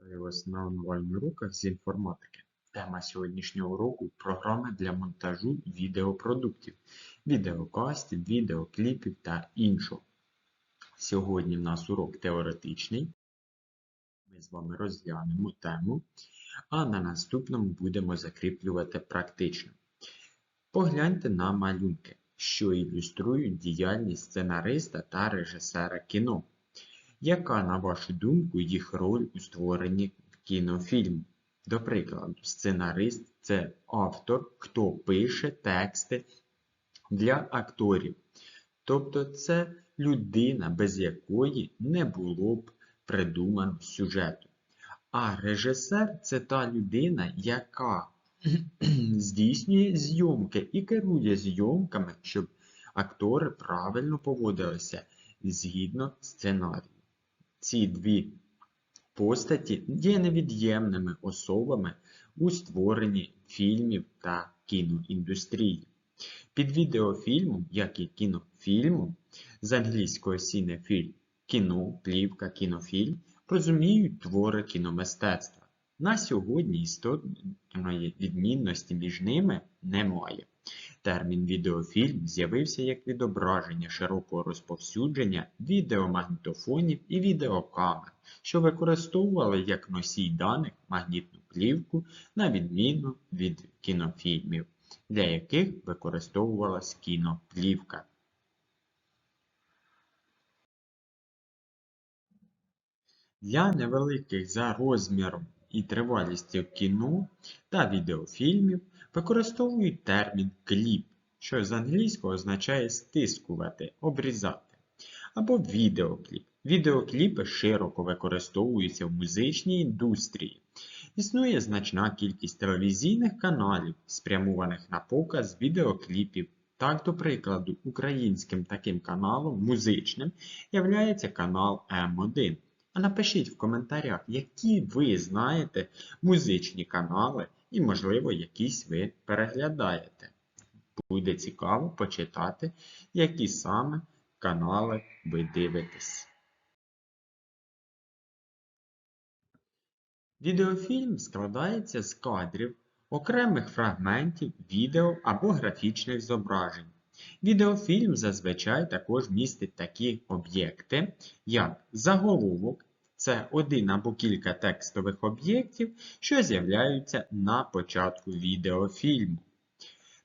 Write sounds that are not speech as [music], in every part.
Вітаю вас на онлайн-уроках з інформатики. Тема сьогоднішнього уроку – програми для монтажу відеопродуктів, відеокастів, відеокліпів та іншого. Сьогодні в нас урок теоретичний. Ми з вами розглянемо тему, а на наступному будемо закріплювати практично. Погляньте на малюнки, що ілюструють діяльність сценариста та режисера кіно. Яка, на вашу думку, їх роль у створенні кінофільму? До прикладу, сценарист це автор, хто пише тексти для акторів. Тобто це людина, без якої не було б придумано сюжету. А режисер це та людина, яка [clears throat] здійснює зйомки і керує зйомками, щоб актори правильно поводилися згідно сценарію. Ці дві постаті є невід'ємними особами у створенні фільмів та кіноіндустрії. Під відеофільмом, як і кінофільмом, з англійської сінефільм, кіно, плівка, кінофільм, розуміють твори кіномистецтва. На сьогодні істотної відмінності між ними немає. Термін відеофільм з'явився як відображення широкого розповсюдження відеомагнітофонів і відеокамер, що використовували як носій даних магнітну плівку на відміну від кінофільмів, для яких використовувалась кіноплівка. Для невеликих за розміром і тривалістю кіно та відеофільмів використовують термін кліп, що з англійського означає стискувати, обрізати, або відеокліп. Відеокліпи широко використовуються в музичній індустрії. Існує значна кількість телевізійних каналів, спрямованих на показ відеокліпів. Так, до прикладу, українським таким каналом музичним являється канал М1. А напишіть в коментарях, які ви знаєте музичні канали і, можливо, якісь ви переглядаєте. Буде цікаво почитати, які саме канали ви дивитесь. Відеофільм складається з кадрів, окремих фрагментів відео або графічних зображень. Відеофільм зазвичай також містить такі об'єкти, як заголовок, це один або кілька текстових об'єктів, що з'являються на початку відеофільму.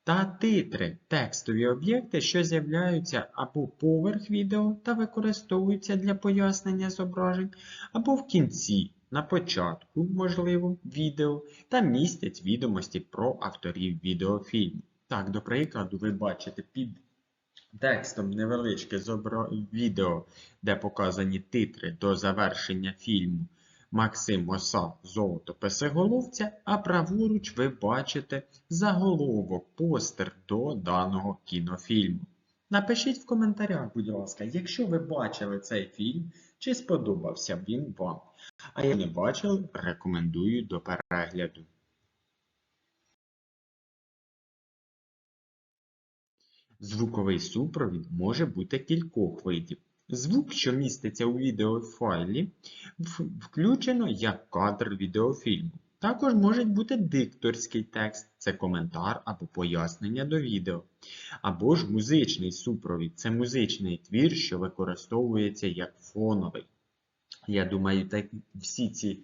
Та титри текстові об'єкти, що з'являються або поверх відео та використовуються для пояснення зображень, або в кінці, на початку, можливо, відео, та містять відомості про авторів відеофільму. Так, до прикладу, ви бачите під текстом невеличке відео, де показані титри до завершення фільму Максим Оса Золото Песеголовця, а праворуч ви бачите заголовок постер до даного кінофільму. Напишіть в коментарях, будь ласка, якщо ви бачили цей фільм, чи сподобався він вам. А якщо не бачили, рекомендую до перегляду. Звуковий супровід може бути кількох видів. Звук, що міститься у відеофайлі, включено як кадр відеофільму. Також може бути дикторський текст це коментар або пояснення до відео. Або ж музичний супровід це музичний твір, що використовується як фоновий. Я думаю, так всі ці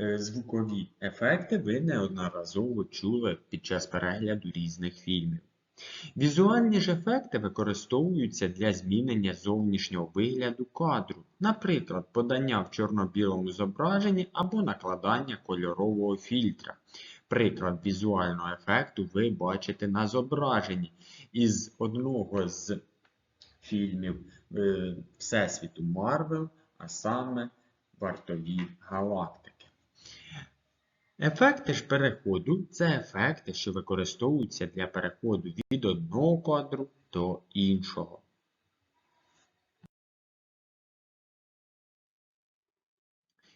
е, звукові ефекти ви неодноразово чули під час перегляду різних фільмів. Візуальні ж ефекти використовуються для змінення зовнішнього вигляду кадру, наприклад, подання в чорно-білому зображенні або накладання кольорового фільтра. Приклад візуального ефекту ви бачите на зображенні із одного з фільмів е, Всесвіту Марвел, а саме Вартові галактики. Ефекти ж переходу це ефекти, що використовуються для переходу від одного кадру до іншого.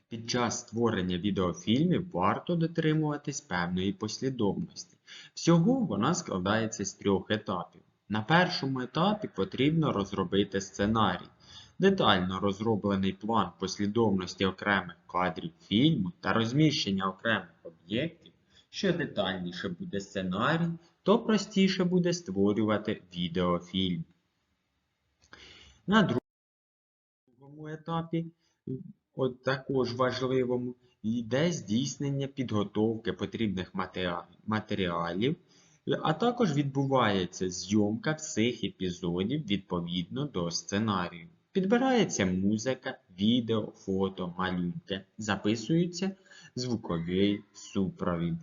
Під час створення відеофільмів варто дотримуватись певної послідовності. Всього вона складається з трьох етапів. На першому етапі потрібно розробити сценарій. Детально розроблений план послідовності окремих кадрів фільму та розміщення окремих об'єктів, що детальніше буде сценарій, то простіше буде створювати відеофільм. На другому етапі, от також важливому, йде здійснення підготовки потрібних матеріалів, а також відбувається зйомка всіх епізодів відповідно до сценарію. Підбирається музика, відео, фото, малюнки, записується звуковий супровід.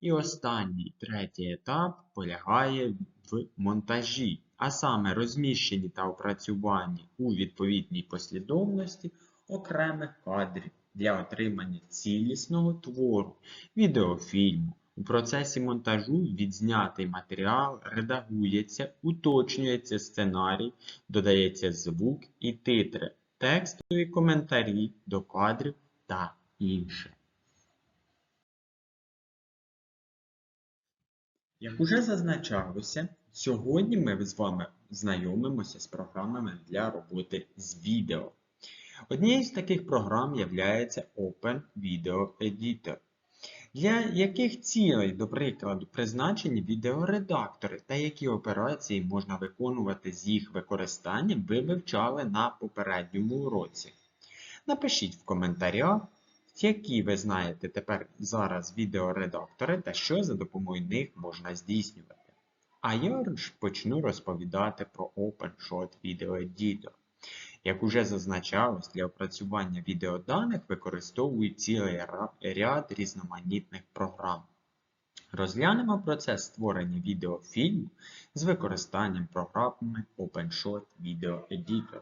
І останній третій етап полягає в монтажі, а саме розміщенні та опрацюванні у відповідній послідовності окремих кадрів для отримання цілісного твору, відеофільму. У процесі монтажу відзнятий матеріал редагується, уточнюється сценарій, додається звук і титри, текстові коментарі до кадрів та інше. Як уже зазначалося, сьогодні ми з вами знайомимося з програмами для роботи з відео. Однією з таких програм є Open Video Editor, для яких цілей, до прикладу, призначені відеоредактори та які операції можна виконувати з їх використанням, ви вивчали на попередньому уроці. Напишіть в коментарях, які ви знаєте тепер зараз відеоредактори та що за допомогою них можна здійснювати. А я ж почну розповідати про OpenShot Video Editor. Як уже зазначалось, для опрацювання відеоданих використовують цілий ряд різноманітних програм. Розглянемо процес створення відеофільму з використанням програми OpenShot Video Editor.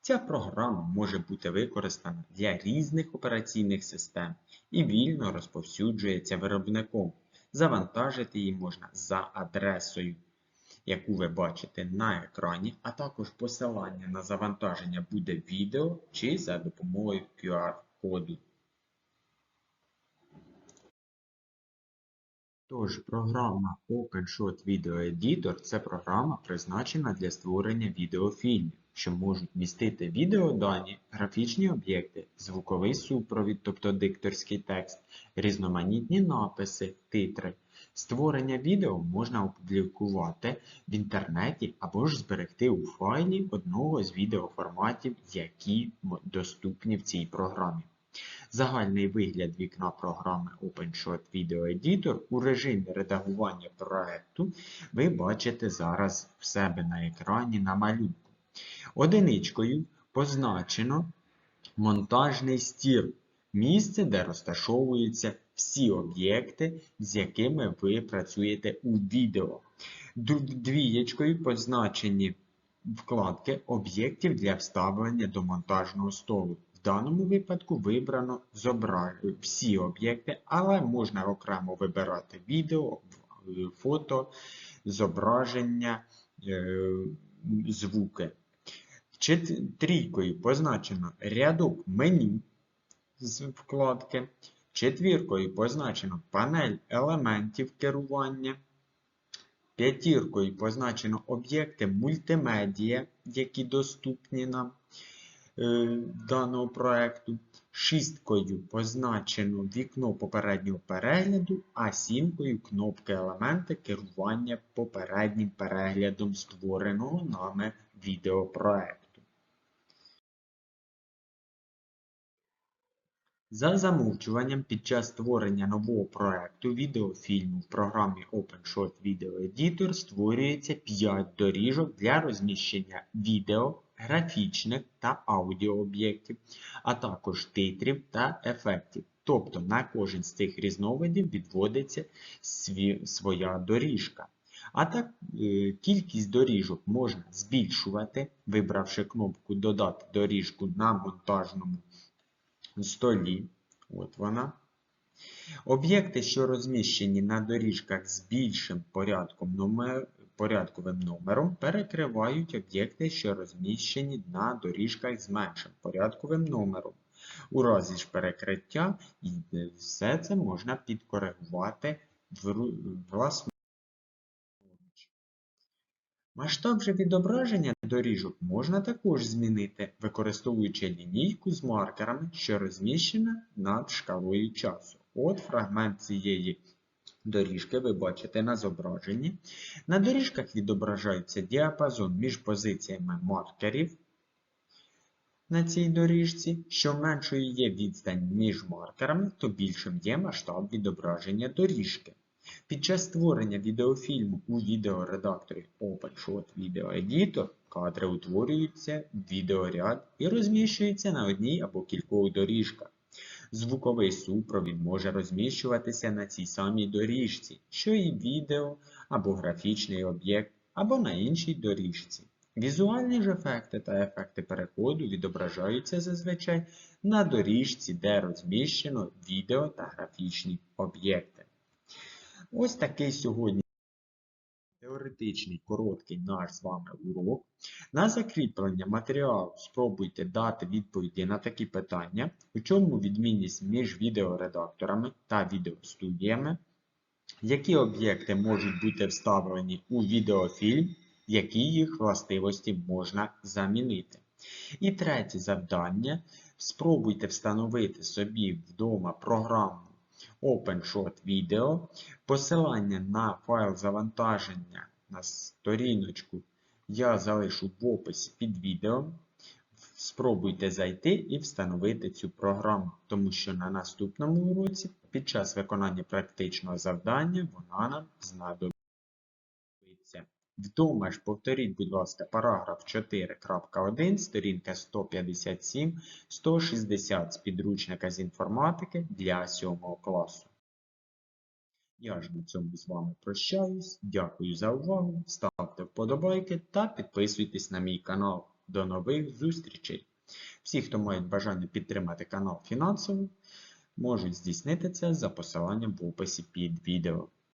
Ця програма може бути використана для різних операційних систем і вільно розповсюджується виробником. Завантажити її можна за адресою, яку ви бачите на екрані, а також посилання на завантаження буде відео чи за допомогою QR-коду. Тож, програма OpenShot Video Editor це програма, призначена для створення відеофільмів, що можуть містити відеодані, графічні об'єкти, звуковий супровід, тобто дикторський текст, різноманітні написи, титри. Створення відео можна опублікувати в інтернеті або ж зберегти у файлі одного з відеоформатів, які доступні в цій програмі. Загальний вигляд вікна програми OpenShot Video Editor у режимі редагування проекту ви бачите зараз в себе на екрані на малюнку. Одиничкою позначено монтажний стіл, місце, де розташовуються всі об'єкти, з якими ви працюєте у відео. Двієчкою позначені вкладки об'єктів для вставлення до монтажного столу. В даному випадку вибрано всі об'єкти, але можна окремо вибирати відео, фото, зображення, е, звуки. Трійкою позначено рядок меню з вкладки. Четвіркою позначено панель елементів керування. П'ятіркою позначено об'єкти мультимедіа, які доступні нам е, даного проєкту. Шісткою позначено вікно попереднього перегляду, а сімкою кнопки елементи керування попереднім переглядом створеного нами відеопроекту. За замовчуванням під час створення нового проекту відеофільму в програмі OpenShot Video Editor створюється 5 доріжок для розміщення відео, графічних та аудіооб'єктів, а також титрів та ефектів. Тобто на кожен з цих різновидів відводиться своя доріжка. А так, е, кількість доріжок можна збільшувати, вибравши кнопку Додати доріжку на монтажному столі. От вона. Об'єкти, що розміщені на доріжках з більшим порядком номер, порядковим номером, перекривають об'єкти, що розміщені на доріжках з меншим порядковим номером. У разі ж перекриття все це можна підкоригувати власно. Масштаб же відображення доріжок можна також змінити, використовуючи лінійку з маркерами, що розміщена над шкалою часу. От фрагмент цієї доріжки ви бачите на зображенні. На доріжках відображається діапазон між позиціями маркерів на цій доріжці. Що меншою є відстань між маркерами, то більшим є масштаб відображення доріжки. Під час створення відеофільму у відеоредакторі OpenShot Video Editor кадри утворюються в відеоряд і розміщуються на одній або кількох доріжках. Звуковий супровід може розміщуватися на цій самій доріжці, що і відео або графічний об'єкт, або на іншій доріжці. Візуальні ж ефекти та ефекти переходу відображаються зазвичай на доріжці, де розміщено відео та графічні об'єкти. Ось такий сьогодні теоретичний короткий наш з вами урок. На закріплення матеріалу спробуйте дати відповіді на такі питання, у чому відмінність між відеоредакторами та відеостудіями, які об'єкти можуть бути вставлені у відеофільм, які їх властивості можна замінити. І третє завдання. Спробуйте встановити собі вдома програму OpenShot Video. Посилання на файл завантаження на сторіночку я залишу в описі під відео. Спробуйте зайти і встановити цю програму, тому що на наступному уроці під час виконання практичного завдання вона нам знадобиться. Вдома ж повторіть, будь ласка, параграф 4.1, сторінка 157-160 з підручника з інформатики для 7 класу. Я ж на цьому з вами прощаюсь. Дякую за увагу. Ставте вподобайки та підписуйтесь на мій канал. До нових зустрічей! Всі, хто мають бажання підтримати канал фінансово, можуть здійснити це за посиланням в описі під відео.